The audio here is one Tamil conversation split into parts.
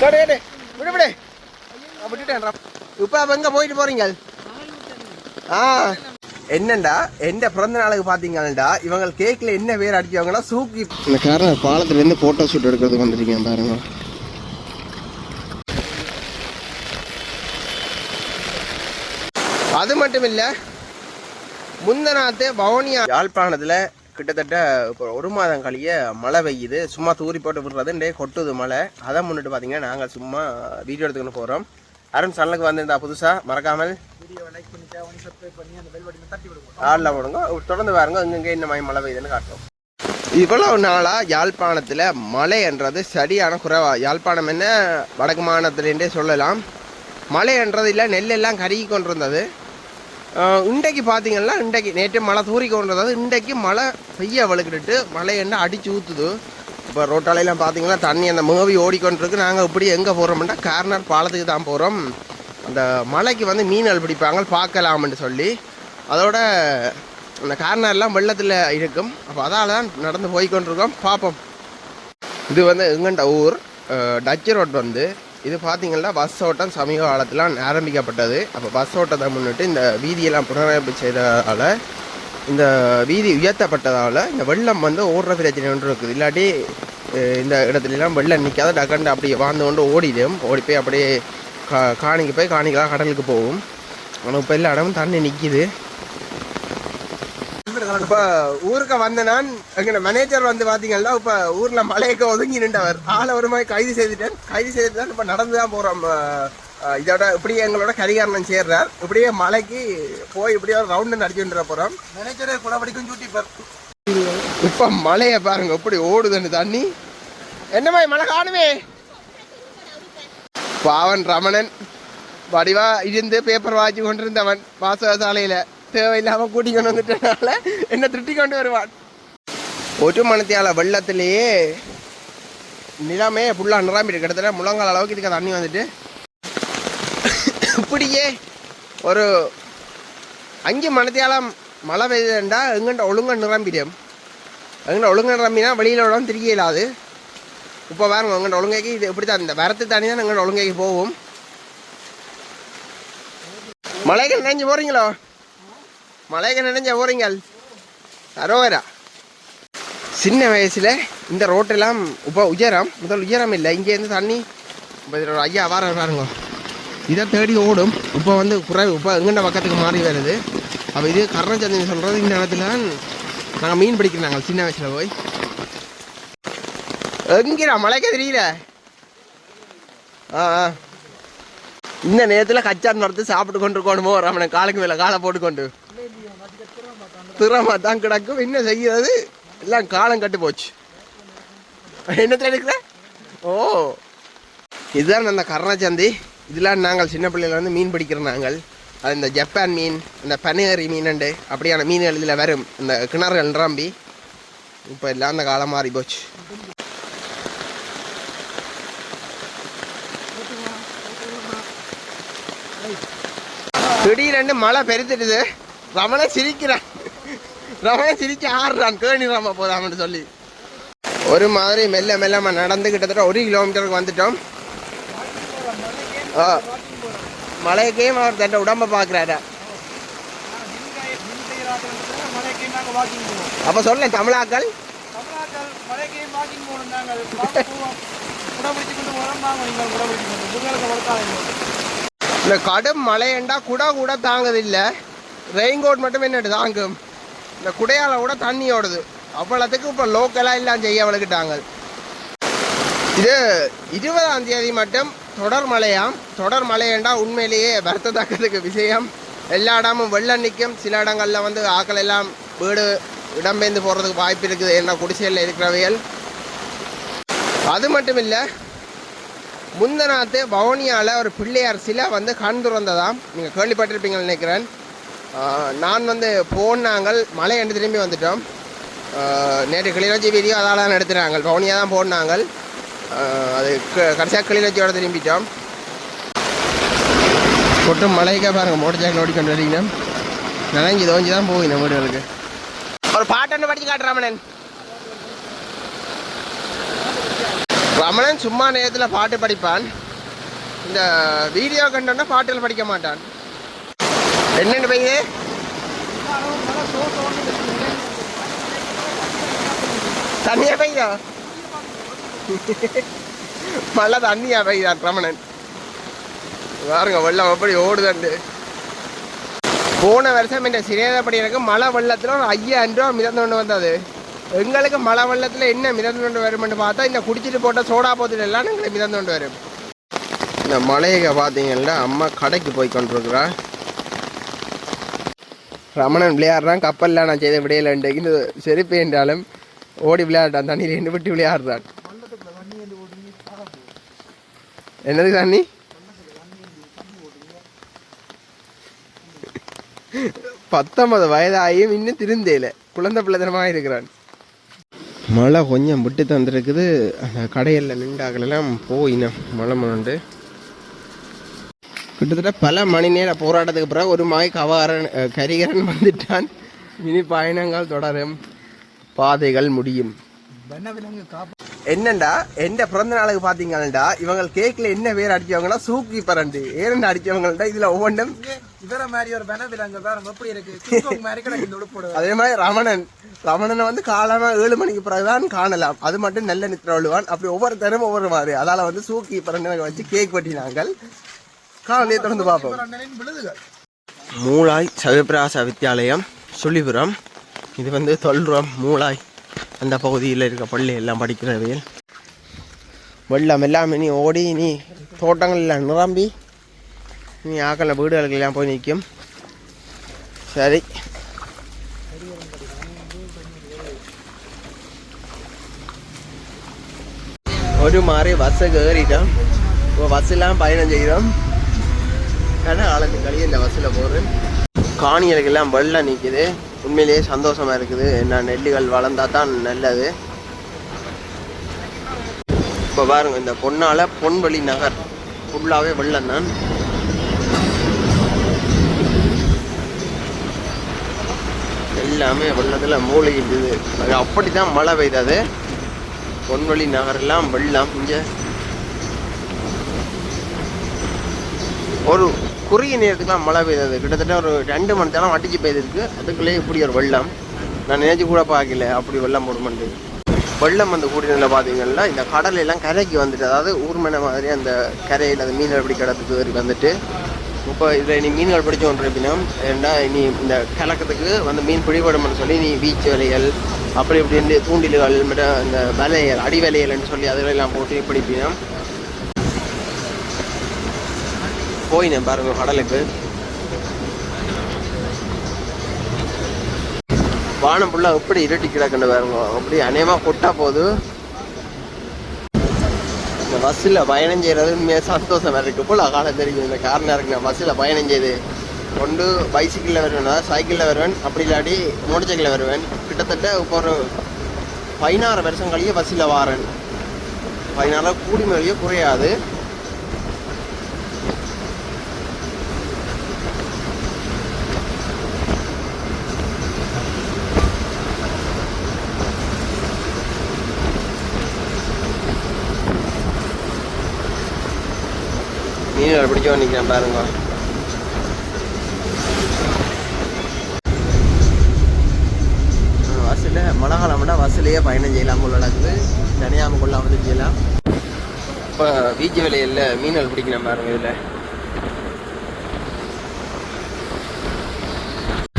கேடு கேடு விடு விடு நான் விட்டுட்டேன் இப்போ அப்போ எங்கே போயிட்டு போறீங்க ஆ என்னண்டா எந்த பிறந்த நாளுக்கு பார்த்தீங்கடா இவங்க கேக்கில் என்ன பேர் அடிச்சவங்கன்னா சூக்கி இந்த காரணம் பாலத்துலேருந்து ஃபோட்டோ ஷூட் எடுக்கிறதுக்கு வந்துருக்கீங்க பாருங்க அது மட்டும் இல்லை முந்தநாத்து பவனியா யாழ்ப்பாணத்தில் கிட்டத்தட்ட இப்போ ஒரு மாதம் கழிய மழை பெய்யுது. சும்மா தூரி போட்டு விடுறது டே கொட்டுது மழை. அதை முன்னிட்டு பார்த்தீங்கன்னா நாங்கள் சும்மா வீடியோ எடுத்துக்கிட்டு போகிறோம் அருண் சேனலுக்கு வந்திருந்தா புதுசாக மறக்காமல் ஆளில் போடுங்க. தொடர்ந்து பாருங்க இங்கங்கே என்ன மாதிரி மழை பெய்யுதுன்னு காட்டும் இவ்வளவு நாளாக யாழ்ப்பாணத்தில் மழைன்றது சரியான குறைவா? யாழ்ப்பாணம் என்ன வடக்கு மாநிலத்திலேருந்தே சொல்லலாம். மழைன்றது இல்லை நெல்லெல்லாம் கருகி கொண்டிருந்தது. இன்றைக்கு பார்த்தீங்கன்னா இன்றைக்கு நேற்று மழை தூறி கொண்டிருந்தது இன்றைக்கு மழை பெய்ய வழுக்கிட்டு மழை என்ன அடிச்சு ஊற்றுது இப்போ ரோட்டாலையெல்லாம் பார்த்தீங்கன்னா தண்ணி அந்த மேவி ஓடிக்கொண்டிருக்கு. நாங்கள் இப்படி எங்கே போகிறோம்னா கார்னர் பாலத்துக்கு தான் போகிறோம் அந்த மலைக்கு வந்து மீன்கள் பிடிப்பாங்க பார்க்கலாம்னு சொல்லி. அதோட அந்த கார்னர்லாம் வெள்ளத்தில் இருக்கும். அப்போ அதால் தான் நடந்து போய்கொண்டிருக்கோம் பார்ப்போம் இது வந்து எங்கண்ட ஊர்? டச்சு டச் ரோட் வந்து இது பார்த்தீங்கன்னா பஸ் ஓட்டம் சமீப காலத்தில் ஆரம்பிக்கப்பட்டது. அப்போ பஸ் ஓட்டத்தை முன்னிட்டு இந்த வீதியெல்லாம் புனரமைப்பு செய்ததால் இந்த வீதி உயர்த்தப்பட்டதால் இந்த வெள்ளம் வந்து ஓடுற பிரச்சனை ஒன்று இருக்குது. இல்லாட்டி இந்த இடத்துலலாம் வெள்ளம் நிற்காத டக்கண்டு அப்படியே வாழ்ந்து கொண்டு ஓடிடும். ஓடி போய் அப்படியே கா காணிக்கு போய் காணிக்கெல்லாம் கடலுக்கு போகும். ஆனால் இப்போ எல்லா இடமும் தண்ணி நிற்கிது இப்போ ஊருக்கு வந்த நான் எங்க மேனேஜர் வந்து பாத்தீங்கன்னா இப்போ ஊர்ல மலையக்க ஒதுங்கி நின்றவர். ஆளை ஒரு மாதிரி கைது செய்துட்டேன். கைது செய்துட்டு தான் இப்போ நடந்து தான் போறோம் இதோட இப்படியே எங்களோட கரிகாரணம் சேர்றார். இப்படியே மலைக்கு போய் இப்படியே ஒரு ரவுண்டு நடிச்சுட்டு போறோம். மேனேஜரே கூட படிக்கும் சூட்டிப்பார் இப்போ மலையை பாருங்க எப்படி ஓடுதுன்னு தண்ணி. என்ன மாதிரி மழை காணுமே? பாவன் ரமணன் வடிவா இருந்து பேப்பர் வாங்கி கொண்டிருந்தவன் வாசகசாலையில. தேவையில்லாம தேவையில்லாமல் கூட்டிக்கொண்டு வந்துட்டனால என்னை திருட்டி கொண்டு வருவான். ஒரு மணத்தியால வெள்ளத்திலேயே நிலமே ஃபுல்லாக நிரம்பிட்டு கிட்டத்தட்ட முழங்கால் அளவுக்கு இதுக்கு தண்ணி வந்துட்டு இப்படியே ஒரு அஞ்சு மணத்தியாலம் மழை பெய்யுதுண்டா எங்கிட்ட ஒழுங்கா நிரம்பிடும் எங்கிட்ட ஒழுங்கா நிரம்பினா வெளியில் விட திரிக்க இல்லாது. இப்போ பாருங்க எங்கிட்ட ஒழுங்கைக்கு இது இப்படி தான் இந்த வரத்து தண்ணி தான் எங்கண்ட ஒழுங்கைக்கு போகும். மழைகள் நினைஞ்சு போகிறீங்களோ மலைக்கு நினைஞ்ச போறீங்கள். அரோவரா சின்ன வயசில் இந்த ரோட்டெல்லாம் இப்போ உயரம் முதல் உயரம் இல்லை. இங்கேருந்து தண்ணி ஒரு ஐயா வார பாருங்க இதை தேடி ஓடும். இப்போ வந்து குறைவு இப்போ எங்கண்ட பக்கத்துக்கு மாறி வருது. அப்போ இது கருணச்சந்திரன் சொல்கிறது இந்த இடத்துல நாங்கள் மீன் பிடிக்கிறாங்க சின்ன வயசில் போய். எங்கடா மலைக்க தெரியல? ஆ ஆ. இந்த நேரத்தில் கச்சான் மரத்து சாப்பிட்டு கொண்டு இருக்கணுமோ ராமனை காலுக்கு மேலே காலை போட்டுக்கொண்டு. திறமா தான் கிடக்கும் என்ன செய்யறது? எல்லாம் காலம் கட்டு போச்சு. என்னத்தில் எடுக்கிற? ஓ. இதுதான் அந்த கர்ணச்சந்தி. இதெல்லாம் நாங்கள் சின்ன பிள்ளையில வந்து மீன் பிடிக்கிற நாங்கள். அது இந்த ஜப்பான் மீன் இந்த பனியரி மீனண்டு அப்படியான மீன்கள் இதில் வரும். இந்த கிணறுகள் நிரம்பி. இப்போ எல்லாம் அந்த காலம் மாறி போச்சு. திடீரென்று மழை பெருத்துடுது. ரமண சிரிக்கிறான் ரமண சிரிச்சு ஆடுறான். கேணி ராம போதாமன்னு சொல்லி. ஒரு மாதிரி மெல்ல மெல்லமாக நடந்து கிட்டத்தட்ட ஒரு கிலோமீட்டருக்கு வந்துட்டோம். ஆ. மலைக்கே அவர் தன் உடம்ப பார்க்குறாரு அப்போ சொல்ல தமிழாக்கள்? இந்த கடும் மழையண்டா குடை கூட தாங்குது இல்லை ரெயின் கோட் மட்டும் என்னட்டு தாங்கும் இந்த குடையால கூட தண்ணி ஓடுது. அவ்வளோத்துக்கு இப்போ லோக்கலாக எல்லாம் செய்ய வளர்க்கிட்டாங்க இது இருபதாம் தேதி மட்டும் தொடர் மழையாம். தொடர் மழையண்டா உண்மையிலேயே வருத்தத்தக்கதுக்கு விஷயம். எல்லா இடமும் வெள்ளம் நிற்கும். சில இடங்களில் வந்து ஆக்கள் எல்லாம் வீடு இடம்பெயர்ந்து போகிறதுக்கு வாய்ப்பு இருக்குது என்ன குடிசையில் இருக்கிறவைகள். அது மட்டும் இல்லை முந்தநாத்து பவனியால் ஒரு பிள்ளையார் சிலை வந்து கண் துறந்ததாம். நீங்கள் கேள்விப்பட்டிருப்பீங்கன்னு நினைக்கிறேன். நான் வந்து போனாங்கள் மலை என்று திரும்பி வந்துட்டோம். நேற்று கிளிநொச்சி வீடியோ அதால் தான் எடுத்துனாங்க பவுனியாக தான் போனாங்க அது க- கடைசியாக கிளிநொச்சியோட திரும்பிட்டோம். கொட்டும் மலைக்கே பாருங்கள் மோட்டர் சைக்கிள் ஓடிக்கொண்டு வரீங்க. நனைஞ்சு தோஞ்சி தான் போகுது நம்ம வீடுகளுக்கு. ஒரு பாட்டு படித்து காட்டுறாமனன் ரமணன். சும்மா நேரத்தில் பாட்டு படிப்பான். இந்த வீடியோ கண்டோன்னா பாட்டுகள் படிக்க மாட்டான். என்னென்னு பையன் தண்ணியா பெய்தா மழை தண்ணியா பெய்தான் ரமணன்? பாருங்க வெள்ளம் எப்படி ஓடுதண்டு. போன வருஷம் இந்த சிறியதப்படி எனக்கு மழை வெள்ளத்தில் ஒரு ஐயாயிரம் ரூபா மிதந்து கொண்டு வந்தது. எங்களுக்கு மழை வெள்ளத்தில் என்ன மிதந்து கொண்டு வரும்னு பார்த்தா இந்த குடிச்சிட்டு போட்ட சோடா போத்தில் எல்லாம் எங்களுக்கு மிதந்து கொண்டு வரும். இந்த மலையை பார்த்தீங்கன்னா அம்மா கடைக்கு போய் கொண்டிருக்கிறா. ரமணன் விளையாடுறான் கப்பலில் நான் செய்த விடையிலண்டு இந்த செருப்பு என்றாலும் ஓடி விளையாடுறான் தண்ணியில் ரெண்டு விட்டு விளையாடுறான். என்னது தண்ணி? பத்தொன்பது வயதாகியும் இன்னும் திருந்தேல. குழந்தை பிள்ளைத்தனமாக இருக்கிறான். மழை கொஞ்சம் விட்டு தந்துருக்குது. அந்த கடையில் நின்றாக்களெல்லாம் போயினேன் மழை மண்டு கிட்டத்தட்ட பல மணி நேர போராட்டத்துக்கு பிறகு ஒரு மாய் கவாரன் கரிகரன் வந்துட்டான். இனி பயணங்கள் தொடரும். பாதைகள் முடியும். என்னண்டா? எந்த பிறந்த நாளுக்கு பாத்தீங்கன்னா இவங்க கேக்ல என்ன பேர் அடிச்சவங்கன்னா சூக்கி பரண்டு. ஏரண்டு அடிச்சவங்கள்ட்ட? இதுல ஒவ்வொன்றும் இவர மாதிரி ஒரு வனவிலங்கு வேற எப்படி இருக்கு மாதிரி அதே மாதிரி ரமணன். ரமணனை வந்து காலமா ஏழு மணிக்கு பிறகுதான் காணலாம். அது மட்டும் நல்ல நித்திர விழுவான் அப்படி ஒவ்வொருத்தரும் ஒவ்வொரு மாதிரி. அதால வந்து சூக்கி பரண்டு வச்சு கேக் வெட்டினாங்கள் காலையை தொடர்ந்து பார்ப்போம். மூளாய் சவிபிராச வித்தியாலயம் சுழிபுரம். இது வந்து தொல்றம் மூளாய். அந்த பகுதியில் இருக்க பள்ளி எல்லாம் படிக்கிறவையில் வெள்ளம் எல்லாம் இனி ஓடி இனி தோட்டங்கள் எல்லாம் நிரம்பி இனி ஆக்கல வீடுகளுக்கு எல்லாம் போய் நிற்கும். சரி. ஒரு மாதிரி பஸ்ஸுக்கு ஏறிட்டோம். இப்போ பஸ்ஸெல்லாம் பயணம் செய்கிறோம் கடை ஆளுக்கு கழிய இந்த பஸ்ஸில் போகிறேன் காணிகளுக்கெல்லாம் வெள்ளம் நிற்குது உண்மையிலேயே சந்தோஷமா இருக்குது. என்ன நெல்லுகள் வளர்ந்தா தான் நல்லது. இப்போ பாருங்க இந்த பொன்னால பொன்வழி நகர். ஃபுல்லாகவே வெள்ளம் தான். எல்லாமே வெள்ளத்தில் மூழ்கிட்டுது. அது அப்படி தான் மழை பெய்தது. பொன்வழி நகரெல்லாம் வெள்ளம் இங்கே. ஒரு குறுகிய நேரத்துக்குலாம் மழை பெய்தது. கிட்டத்தட்ட ஒரு ரெண்டு மணி நேரம் அடிச்சு பெய்திருக்கு அதுக்குள்ளேயே இப்படி ஒரு வெள்ளம். நான் நினைச்சு கூட பார்க்கல. அப்படி வெள்ளம் போடுமெண்டு வெள்ளம் வந்து நிலை பார்த்தீங்கன்னா இந்த கடலையெல்லாம் எல்லாம் கரைக்கு வந்துட்டு அதாவது ஊர்மனை மாதிரி அந்த கரையில் அந்த மீன்கள் பிடி கடத்துக்கு ஏறி வந்துட்டு. இப்போ இதில் இனி மீன்கள் பிடிச்ச ஒன்று அப்படின்னா ஏன்னா இனி இந்த கலக்கத்துக்கு வந்து மீன் பிடிபடும்னு சொல்லி நீ பீச் வலைகள் அப்படி இப்படின்னு தூண்டில்கள் மற்ற இந்த வலையல் அடி வலையல்னு சொல்லி அதுகளெல்லாம் போட்டு பிடிப்பினா போயினேன் பாருங்க கடலுக்கு வானம் ஃபுல்லாக எப்படி இருட்டி கிடக்குன்னு பாருங்க. அப்படி அநேகமாக கொட்டா போகுது. இந்த பஸ்ஸில் பயணம் செய்கிறது உண்மையாக சந்தோஷமா இருக்கு. போல காலம் தெரியும் இந்த காரணம் இருக்கு. நான் பஸ்ஸில் பயணம் செய்து கொண்டு பைசிக்கிளில் வருவேன். அதாவது சைக்கிளில் வருவேன். அப்படி இல்லாட்டி மோட்டர் சைக்கிளில் வருவேன். கிட்டத்தட்ட இப்போ ஒரு பதினாறு வருஷம் கழிய பஸ்ஸில் வாரேன். பதினாறு கூடி குறையாது. மீன்கள் பிடிச்சவன் நிற்கிறேன் பாருங்க. பஸ்ஸில் மழை காலம்னா பஸ்ஸிலேயே பயணம் செய்யலாம் போல நடக்குது. தனியாமல் கொள்ளாம வந்து செய்யலாம். இப்போ பீச் விலையில் மீன்கள் பிடிக்கணும் பாருங்க இதில்.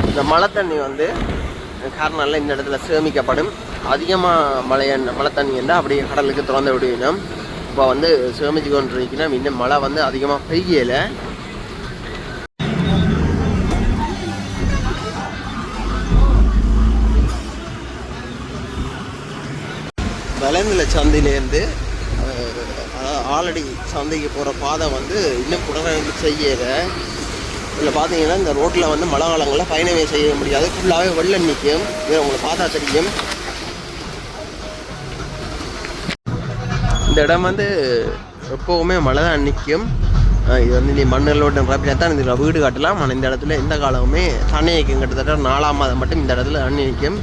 இந்த மழை தண்ணி வந்து காரணம்ல இந்த இடத்துல சேமிக்கப்படும். அதிகமாக மழைய மழை தண்ணி இருந்தால் அப்படியே கடலுக்கு திறந்து விடுவினோம். இப்போ வந்து சேமிச்சு கொண்டு இருக்கணும் இன்னும் மழை வந்து அதிகமாக பெய்யல. வளநில சந்தையிலேருந்து ஆல்ரெடி சந்தைக்கு போகிற பாதை வந்து இன்னும் புனரமைப்பு செய்யலை. இதில் பார்த்தீங்கன்னா இந்த ரோட்டில் வந்து மழை காலங்களில் பயணமே செய்ய முடியாது. ஃபுல்லாகவே வெள்ளம் நிற்கும் இதை உங்களுக்கு பார்த்தா தெரியும். இந்த இடம் வந்து எப்போவுமே மழை தான் நிற்கும். இது வந்து நீ மண்ணிலோட ரப்பினா தான் இதில் வீடு கட்டலாம். ஆனால் இந்த இடத்துல எந்த காலமுமே தண்ணி நிற்கும் கிட்டத்தட்ட நாலாம் மாதம் மட்டும் இந்த இடத்துல தண்ணி நிற்கும்.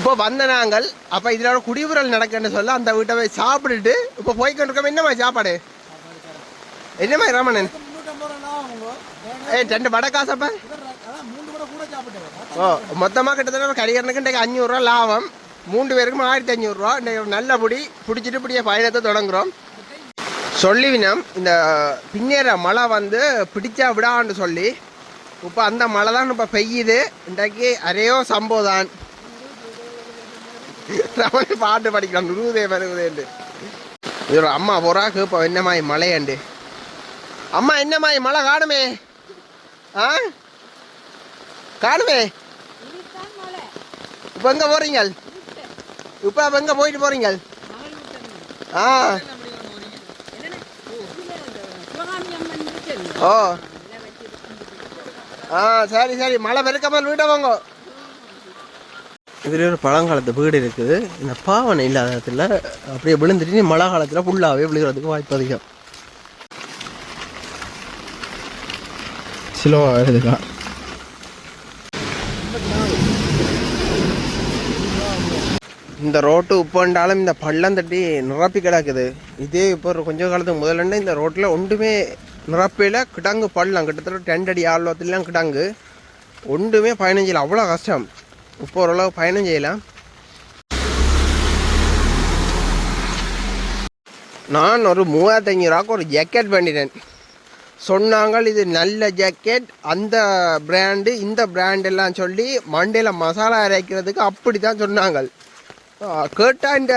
இப்போ வந்த நாங்கள் அப்போ இதில் குடிபுறல் நடக்குன்னு சொல்ல அந்த வீட்டை போய் சாப்பிட்டுட்டு இப்போ போய் கொண்டிருக்கோம். என்னம்மா சாப்பாடு? என்னம்மா ராமணன். ஏய் ரெண்டு வடை காசப்பா ஓ மொத்தமாக கிட்டத்தட்ட கடிகரனுக்கு இன்றைக்கு அஞ்சூறுரூவா லாபம். மூன்று பேருக்கும் ஆயிரத்தி அஞ்சூறுரூவா இன்றைக்கு நல்ல புடி பிடிச்சிட்டு இப்படியே பயணத்தை தொடங்குறோம். சொல்லிவினம் இந்த பின்னேற மழை வந்து பிடிச்சா விடான்னு சொல்லி. இப்போ அந்த மழை தான் இப்போ பெய்யுது. இன்றைக்கு அரையோ சம்போதான் ரமணி பாட்டு படிக்கிறான் நுருதே வருவதேண்டு இது ஒரு அம்மா போறாக்கு இப்போ என்னமாய் மழையாண்டு அம்மா என்னமாய் மழை காணுமே? ஆ? காணுமே? இப்போ எங்கே போறீங்க இப்போ அப்போ எங்கே போயிட்டு போறீங்க? ஆ. ஓ. ஆ சரி சரி. மழை பெருக்காமல் வீட்டை வாங்க. இதில் ஒரு பழங்காலத்து வீடு இருக்குது. இந்த பாவனை இல்லாத இடத்துல அப்படியே விழுந்துட்டு மழை காலத்தில் ஃபுல்லாகவே விழுகிறதுக்கு வாய்ப்பு அதிகம். சிலோவாக எழுதுக்கா இந்த ரோட்டு உப்புண்டாலும் இந்த பள்ளம் தட்டி நிரப்பி கிடக்குது. இதே இப்போ கொஞ்ச காலத்துக்கு முதல்ல இந்த ரோட்டில் ஒன்றுமே நிரப்பியில் கிடங்கு பள்ளம். கிட்டத்தட்ட ரெண்டு அடி ஆழ்வத்திலாம் கிடங்கு. ஒன்றுமே பயணம் செய்யலாம் அவ்வளோ கஷ்டம். இப்போ ஓரளவு பயணம் செய்யலாம் நான் ஒரு மூவாயிரத்தஞ்சு ரூபாய்க்கு ஒரு ஜாக்கெட் பண்ணிட்டேன் சொன்னாங்க இது நல்ல ஜாக்கெட் அந்த பிராண்டு இந்த பிராண்டெல்லாம் சொல்லி மண்டையில் மசாலா அரைக்கிறதுக்கு அப்படி தான் சொன்னாங்க. கேட்டாண்ட இந்த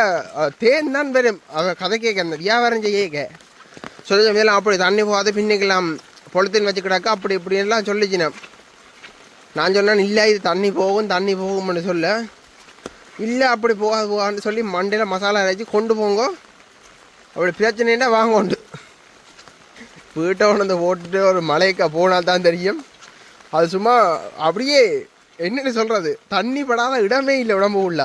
தேன் தான் வரும் அவன் கதை கேட்க அந்த வியாபாரம் செய்ய சொல்லி மேலாம் அப்படி தண்ணி போகாத பின்னிக்கலாம் பொழுத்தின் வச்சுக்கிடாக்க அப்படி இப்படின்லாம் சொல்லிச்சினேன் நான் சொன்னேன் இல்லை இது தண்ணி போகும் தண்ணி போகும்னு சொல்ல இல்லை அப்படி போகாது போகான்னு சொல்லி மண்டையில் மசாலா அரைச்சி கொண்டு போங்க அப்படி பிரச்சனைன்னா வாங்க உண்டு வீட்டை கொண்டு போட்டுட்டு ஒரு மலைக்கா போனால் தான் தெரியும் அது சும்மா அப்படியே என்னன்னு சொல்கிறது தண்ணி படாத இடமே இல்லை உடம்பு உள்ள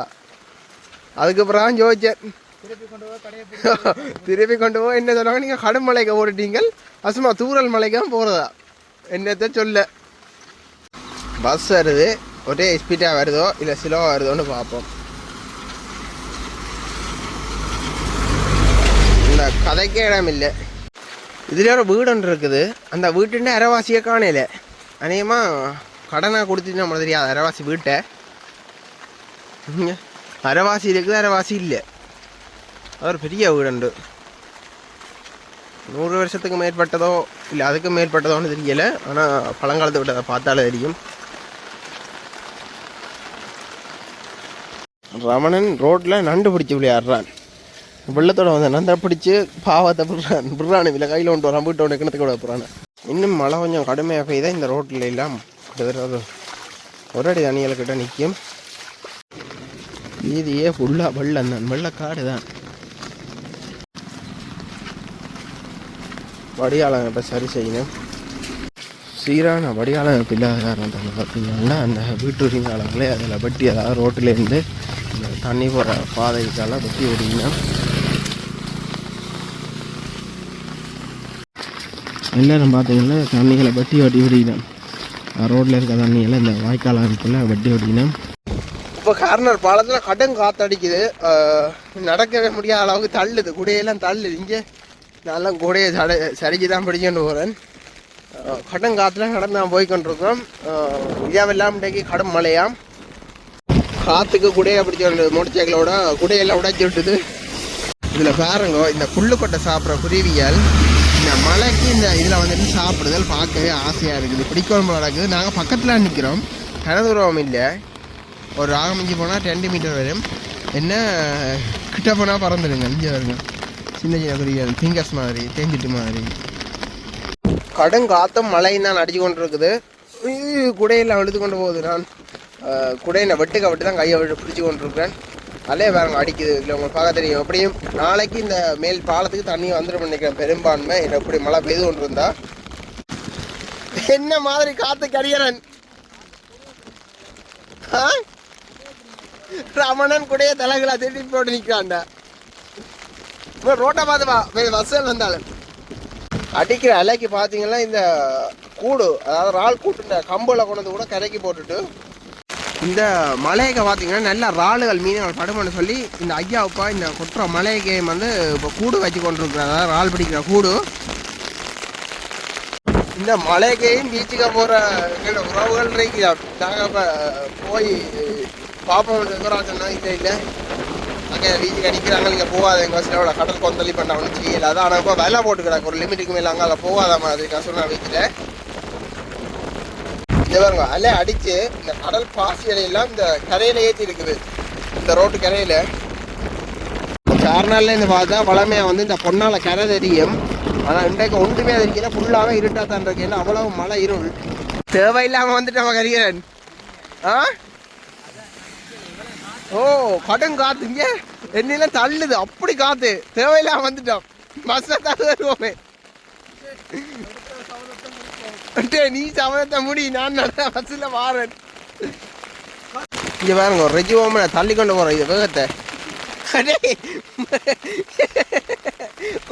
அதுக்கப்புறம் ஜோதிச்சேன். திருப்பி கொண்டு போய் என்ன சொன்னாங்க? நீங்கள் கடும் மலைக்கு ஓடிட்டீங்க. அது சும்மா தூரல் மலைக்கு தான் போகிறதா என்னத்த சொல்ல? பஸ் வருது. ஒரே ஸ்பீடாக வருதோ இல்லை ஸ்லோவாக வருதோன்னு பார்ப்போம். இந்த கதைக்கே இடம் இல்லை. இதில் ஒரு வீடு ஒன்று இருக்குது. அந்த வீட்டுன்னு அரைவாசியை காணையில அநேகமாக கடனாக கொடுத்துட்டு நம்மளுக்கு தெரியாது. அரைவாசி வீட்டை. அரைவாசி இருக்குது அரைவாசி இல்லை அது ஒரு பெரிய வீடுண்டு நூறு வருஷத்துக்கு மேற்பட்டதோ இல்லை அதுக்கு மேற்பட்டதோன்னு தெரியல ஆனால் பழங்காலத்தை விட்டு அதை பார்த்தாலே தெரியும் ரமணன் ரோட்டில் நண்டு பிடிச்சி விளையாடுறான் வெள்ளத்தோட வந்து நண்டை பிடிச்சி பாவத்தை விடுறான் விடுறான் இல்லை கையில் ஒன்று வரான் வீட்டை ஒன்று கிணத்துக்கு விட போகிறான் இன்னும் மழை கொஞ்சம் கடுமையாக பெய்தால் இந்த ரோட்டில் எல்லாம் ஒரு ஒரு அடி தண்ணிகளுக்கிட்ட நிற்கும் வீதியே ஃபுல்லாக வெள்ளம் தான். வெள்ளக்காடு தான். வடியாளம் இப்போ சரி செய்யணும். சீரான வடியாளம் இப்போ இல்லாத காரணத்தால் பார்த்தீங்கன்னா அந்த வீட்டுரிமையாளர்களே அதில் வெட்டி அதாவது ரோட்டிலேருந்து இந்த தண்ணி போகிற பாதைக்கால வெட்டி விடணும் எல்லாரும் பார்த்தீங்கன்னா தண்ணிகளை வெட்டி வட்டி விடணும் ரோட்டில் இருக்க தண்ணியெல்லாம் இந்த வாய்க்கால் அமைப்பில் வெட்டி விடணும் இப்போ கார்னர் பாலத்தில் கடன் காத்தடிக்குது. நடக்கவே முடியாத அளவுக்கு தள்ளுது. குடையெல்லாம் தள்ளுது. இங்கே நல்லா குடையை சட சரிக்கு தான் பிடிக்கணும் போகிறேன் கடன் காற்றுல நடந்து நான் போய் கொண்டிருக்கோம் இந்தியாவெல்லாம் இன்றைக்கு கடும் மழையாம். காற்றுக்கு குடையை பிடிச்ச மோட்டர் சைக்கிளோட குடையெல்லாம் உடைச்சி விட்டுது. இதில் பாருங்க இந்த புல்லுக்கொட்டை சாப்பிட்ற குருவிகள் இந்த மலைக்கு இந்த இதில் வந்துட்டு சாப்பிடுதல் பார்க்கவே ஆசையாக இருக்குது. பிடிக்கணும் நடக்குது நாங்கள் பக்கத்தில் நிற்கிறோம் கனதூரம் இல்லை. ஒரு ராகம் மிஞ்சி போனால் ரெண்டு மீட்டர் வரும். என்ன கிட்ட போனால் பறந்துடுங்க இங்கே வருங்க. சின்ன சின்ன குறிகள் ஃபிங்கர்ஸ் மாதிரி தேஞ்சிட்டு மாதிரி. கடும் காத்தும் மழையும் தான் அடிச்சு கொண்டு இருக்குது ஐயோ, அழுது கொண்டு போகுது நான். குடையினை வெட்டுக்க வெட்டு தான் கையை விட்டு பிடிச்சி கொண்டிருக்கிறேன். அலே பாருங்க அடிக்குது. இல்லை உங்களுக்கு பார்க்க தெரியும். எப்படியும் நாளைக்கு இந்த மேல் பாலத்துக்கு தண்ணி வந்துடும் நினைக்கிறேன். பெரும்பான்மை என்ன எப்படி மழை பெய்து கொண்டு இருந்தா என்ன மாதிரி காத்து கரியறன்? ஆ? ரமணன் கூடயே தலைகளை திருப்பி போட்டு நிற்கிறான்டா ரோட்டை பார்த்து வா வசல் வந்தாலும். அடிக்கிற அலைக்கு பார்த்தீங்கன்னா இந்த கூடு அதாவது ரால் கூட்டு கம்பில் கொண்டு வந்து கூட கரைக்கு போட்டுட்டு இந்த மலையை பார்த்தீங்கன்னா நல்ல ராளுகள் மீன்கள் படுமனு சொல்லி இந்த ஐயாவுப்பா இந்த கொட்டுற மலையகை வந்து இப்போ கூடு வச்சு கொண்டிருக்கிறார் அதாவது இறால் பிடிக்கிற கூடு. இந்த மலையகையும் பீச்சுக்கு போகிற உறவுகள் இருக்கிறா நாங்கள் இப்போ பாப்போம் பார்ப்போம் சொன்னா இல்லை இல்லை. அங்கே வீட்டுக்கு அடிக்கிறாங்க நீங்கள் போகாத. எங்கள் வசதியோட கடல் கொந்தளி பண்ண ஒன்றும் செய்யல அதான் ஆனால் இப்போ விலை போட்டு கிடக்கு ஒரு லிமிட்டுக்கு மேலே அங்கே போகாத மாதிரி நான் வீட்டில். இதை பாருங்க அலை அடிச்சு இந்த கடல் பாசி இலையெல்லாம் இந்த கரையில் ஏற்றி இருக்குது. இந்த ரோட்டு கரையில். சார்நாள்ல இருந்து பார்த்தா வளமையாக வந்து இந்த பொண்ணால் கரை தெரியும். ஆனால் இன்றைக்கு ஒன்றுமே தெரியல ஃபுல்லாக இருட்டாக தான் இருக்கு. ஏன்னா அவ்வளோ மழை இருள். தேவையில்லாமல் வந்துட்டு நம்ம கரிகிறேன் ஆ? ஓ கடும் காத்து இங்க. என்னெல்லாம் தள்ளுது. அப்படி காத்து. தேவையில்லாம வந்துட்டோம். பஸ்ல தள்ளுவோமே அட்டே நீ சமயத்தை முடி. நான் நல்ல பஸ்ஸில் வாரேன். இங்க பாருங்க ஒரு ரெஜி ஓமனை தள்ளி கொண்டு போறோம். இது வேகத்தை.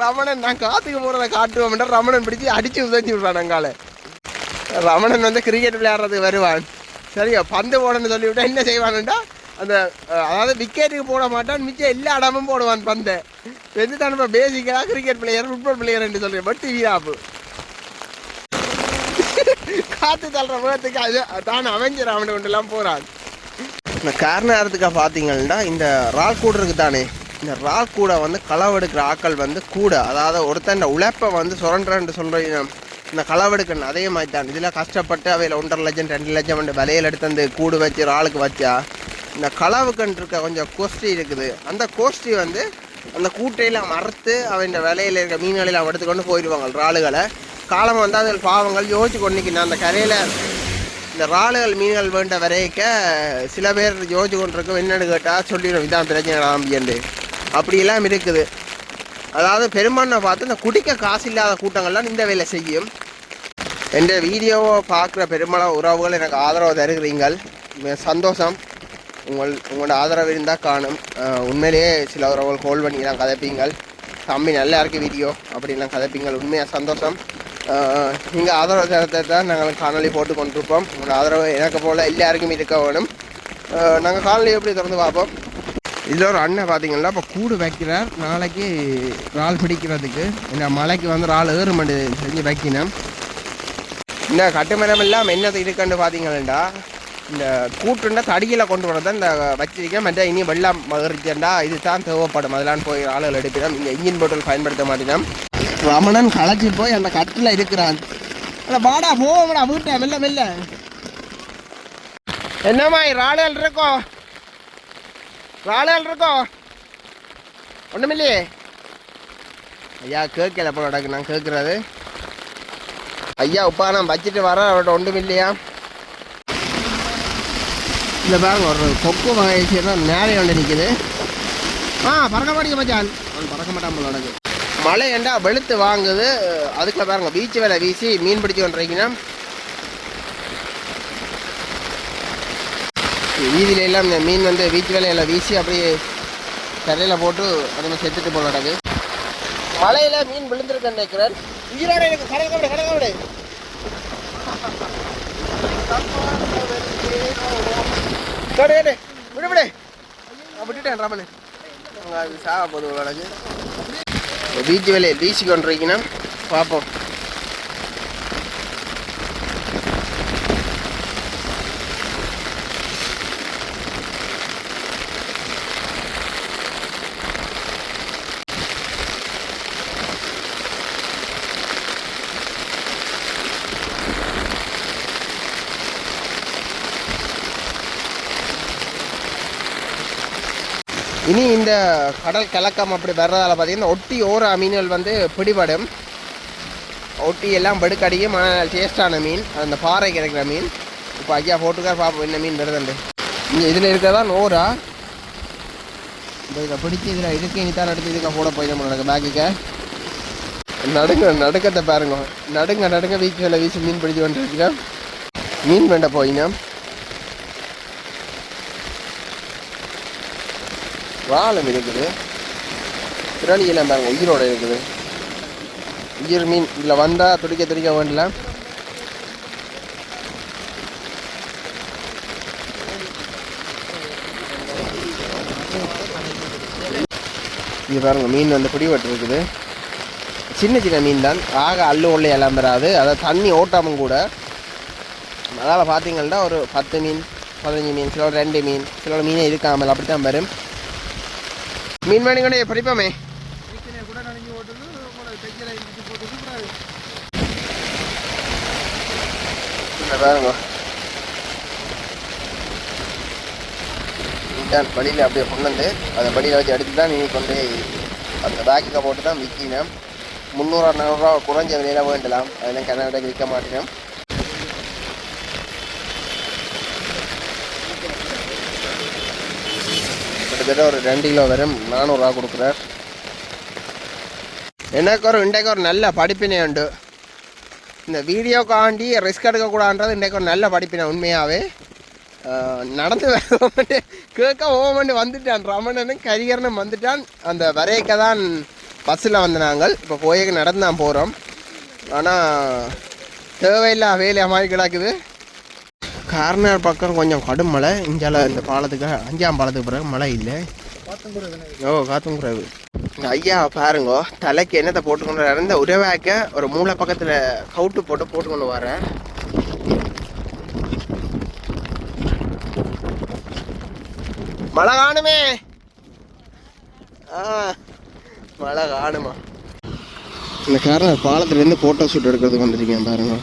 ரமணன் நான் காத்துக்கு போறதை காட்டுவோம்டா ரமணன் பிடிச்சி அடிச்சு உதச்சி விடுறான் அங்கால ரமணன் வந்து கிரிக்கெட் விளையாடுறதுக்கு வருவான். சரியா? பந்து போடணும்னு சொல்லிவிட்டா என்ன செய்வானுண்டா அந்த அதாவது விக்கெட்டுக்கு போட மாட்டான் மிச்சம் எல்லா இடமும் போடுவான் பந்தை. வெந்து தான் இப்போ பேசிக்கலாக கிரிக்கெட் பிளேயர் ஃபுட்பால் பிளேயர் என்று சொல்கிறேன் பட் வீராப்பு காற்று தள்ளுற முகத்துக்கு அது தான் அமைஞ்சர் அவனை கொண்டுலாம் போகிறான் இந்த காரணத்துக்காக பார்த்தீங்கன்னா இந்த ரால் கூட இருக்கு தானே. இந்த ரால் கூடை வந்து களவெடுக்கிற ஆட்கள் வந்து கூட அதாவது ஒருத்தன் உழைப்பை வந்து சுரண்டுறன்னு சொல்கிறீங்க இந்த களவெடுக்கணும் அதே மாதிரி தான். இதில் கஷ்டப்பட்டு அவையில் ஒன்றரை லட்சம் ரெண்டு லட்சம் வந்து விலையில் எடுத்து அந்த கூடு வச்சு ராளுக்கு வச்சா இந்த களவுக்கன் இருக்க கொஞ்சம் கோஷ்டி இருக்குது. அந்த கோஷ்டி வந்து அந்த கூட்டையெல்லாம் மறுத்து அவன் விலையில் இருக்க மீன்களெல்லாம் எடுத்துக்கொண்டு போயிடுவாங்க இறாலுகளை. காலம் வந்து அதில் பாவங்கள் யோசிச்சு கொண்டு நிற்கணும் அந்த கரையில் இந்த இறாலுகள் மீன்கள் வேண்ட வரைக்க சில பேர் யோசிச்சு கொண்டிருக்கும் என்னென்னு கேட்டால் சொல்லிடும் இதான் பிரச்சனை ஆம்பியண்டு அப்படியெல்லாம் இருக்குது. அதாவது பெரும்பான்மை பார்த்து இந்த குடிக்க காசு இல்லாத கூட்டங்கள்லாம் இந்த வேலை செய்யும். எந்த வீடியோவை பார்க்குற பெரும்பாலான உறவுகள் எனக்கு ஆதரவு தருகிறீங்கள் சந்தோஷம். உங்கள் உங்களோட ஆதரவு இருந்தால் காணும். உண்மையிலேயே சில உறவுகள் கோல் பண்ணிலாம் கதைப்பீங்கள். தம்பி நல்லா இருக்கு வீடியோ அப்படிலாம் கதைப்பீங்கள். உண்மையாக சந்தோஷம். நீங்கள் ஆதரவு தரத்தை தான் நாங்கள் காணொலி போட்டு கொண்டிருப்போம். உங்களோட ஆதரவு எனக்கு போல் எல்லாருக்கும் இருக்க வேணும். நாங்கள் காணொலி எப்படி திறந்து பார்ப்போம்? இதில் ஒரு அண்ணன் பார்த்தீங்கன்னா இப்போ கூடு வைக்கிறார். நாளைக்கு இறால் பிடிக்கிறதுக்கு. இந்த மலைக்கு வந்து இறால் ஏறுமண்டு செஞ்சு வைக்கணும். இந்த கட்டுமரம் எல்லாம் என்னது இருக்குன்னு பார்த்தீங்கன்னா இந்த கூட்டுண்டா தடியில் கொண்டு வரதை இந்த வச்சிருக்கேன் மற்ற இனி வெள்ளம் மகிழ்ச்சியண்டா இது தான் தேவைப்படும். அதெல்லாம் போய் ஆளுகள் எடுக்கிறோம் இந்த இன்ஜின் போட்டல் பயன்படுத்த மாட்டேன் ரமணன் களைச்சி போய் அந்த கட்டில் இருக்கிறான். அட வாடா போவடா வீட்டை மெல்ல மெல்ல. என்னம்மா ராளையல் இருக்கோ? ராளையல் இருக்கோ? ஒன்றுமில்லையே ஐயா கேட்கல போல நான் கேட்குறது. ஐயா உப்பா நான் வச்சுட்டு வரேன் அவர்கிட்ட ஒன்றும் இல்லையா இந்த பாருங்க ஒரு கொக்கு வகை சேர்ந்தா நேரம் ஒன்று நிற்குது ஆ பறக்க மாட்டேங்க மச்சான். அவன் பறக்க மாட்டான் போல நடக்கு மழை ஏண்டா வெளுத்து வாங்குது. அதுக்குள்ள பாருங்க பீச் வேலை வீசி மீன் பிடிச்சு வீதியில எல்லாம் இந்த மீன் வந்து பீச் வேலையில் வீசி அப்படியே கரையில் போட்டு அதுமாதிரி செத்துட்டு போல நடக்கு மலையில மீன் விழுந்திருக்கேன்னு நினைக்கிறேன். உயிரோட எனக்கு கடக்க விடு கடக்க விடு டே விடு, விடு. விடு விட்டுட்டேன் ரமலு. அது சாக போகுது உலகு பீச் வேலையை பீச்சுக்கு கொண்டிருக்கீங்கன்னா பார்ப்போம். இனி இந்த கடல் கலக்கம் அப்படி வர்றதால பார்த்தீங்கன்னா ஒட்டி ஓர மீன்கள் வந்து பிடிபடும். ஒட்டி எல்லாம் படுக்கடிக்கும் ஆனால் டேஸ்டான மீன். அந்த பாறை கிடைக்கிற மீன். இப்போ ஐயா போட்டுக்கார் பார்ப்போம் என்ன மீன் வருதுண்டு. இங்கே இதில் இருக்கிறதா நோரா? இந்த இதை பிடிச்சி இதில் இதுக்கு இனி தான் எடுத்து இதுக்காக போட போய் நம்ம நடக்க பேக்குக்க. நடுங்க நடுக்கத்தை பாருங்க. நடுங்க நடுங்க வீக்கில் வீசி மீன் பிடிச்சி வந்துருக்கேன் மீன் வேண்ட போயிங்க வாழம் இருக்குது. திறன் திரளியெல்லாம் பாருங்க உயிரோடு இருக்குது. உயிர் மீன் இதில் வந்தால் துடிக்க துடிக்க வேண்டல. இது பாருங்க மீன் வந்து பிடிபட்டு இருக்குது. சின்ன சின்ன மீன் தான். ஆக அள்ளு உள்ளே இளம் வராது. அதை தண்ணி ஓட்டாமல் கூட. அதனால் பார்த்தீங்கன்னா ஒரு பத்து மீன் பதினஞ்சு மீன் சில ரெண்டு மீன் சில மீனே இருக்காமல் அப்படி தான் வரும். மீன் வேணுங்கண்ணே படிப்பாமே. வீட்டிலே கூட நனைஞ்சு ஓட்டுது உங்களை தைக்கல இடிச்சு போட்டு கூடாது பாருங்க. இதான் வழியில் அப்படியே கொண்டு வந்து அதை படியில் வச்சு எடுத்து தான் நீ கொண்டு அந்த பேக்கில் போட்டு தான் விற்கினேன் முந்நூறுவா நானூறுரூவா குறைஞ்ச விலையில வேண்டலாம். அதெல்லாம் கனடாக்கு விற்க மாட்டேன் கிட்டத்தட்ட ஒரு ரெண்டு கிலோ வரும் நானூறுரூவா கொடுக்குறார். எனக்கு ஒரு இன்றைக்கு ஒரு நல்ல படிப்பினை உண்டு. இந்த வீடியோக்காண்டி ரிஸ்க் எடுக்கக்கூடாதுன்றது இன்றைக்கு ஒரு நல்ல படிப்பினை உண்மையாகவே நடந்து வேணும்னு கேட்க ஓமண்டு வந்துட்டான். ரமணனும் கரிகரனும் வந்துட்டான். அந்த வரையக்க தான் பஸ்ஸில் வந்த நாங்கள். இப்போ போய் நடந்து தான் போகிறோம் ஆனால் தேவையில்லா வேலையாக மாதிரி கிடக்குது. கார்னர் பக்கம் கொஞ்சம் கடும் மழை. இஞ்சால இந்த பாலத்துக்கு அஞ்சாம் பாலத்துக்கு பிறகு மழை இல்லை. ஓ காத்தும் இந்த ஐயா பாருங்கோ தலைக்கு என்னத்தை போட்டுக்கொண்டு வர இந்த உறவாக்க ஒரு மூளை பக்கத்தில் கவுட்டு போட்டு போட்டுக்கொண்டு வர மழை காணுமே. ஆ மழை காணுமா. இந்த காரணம் பாலத்துலேருந்து ஃபோட்டோ ஷூட் எடுக்கிறதுக்கு வந்திருக்கேன் பாருங்க.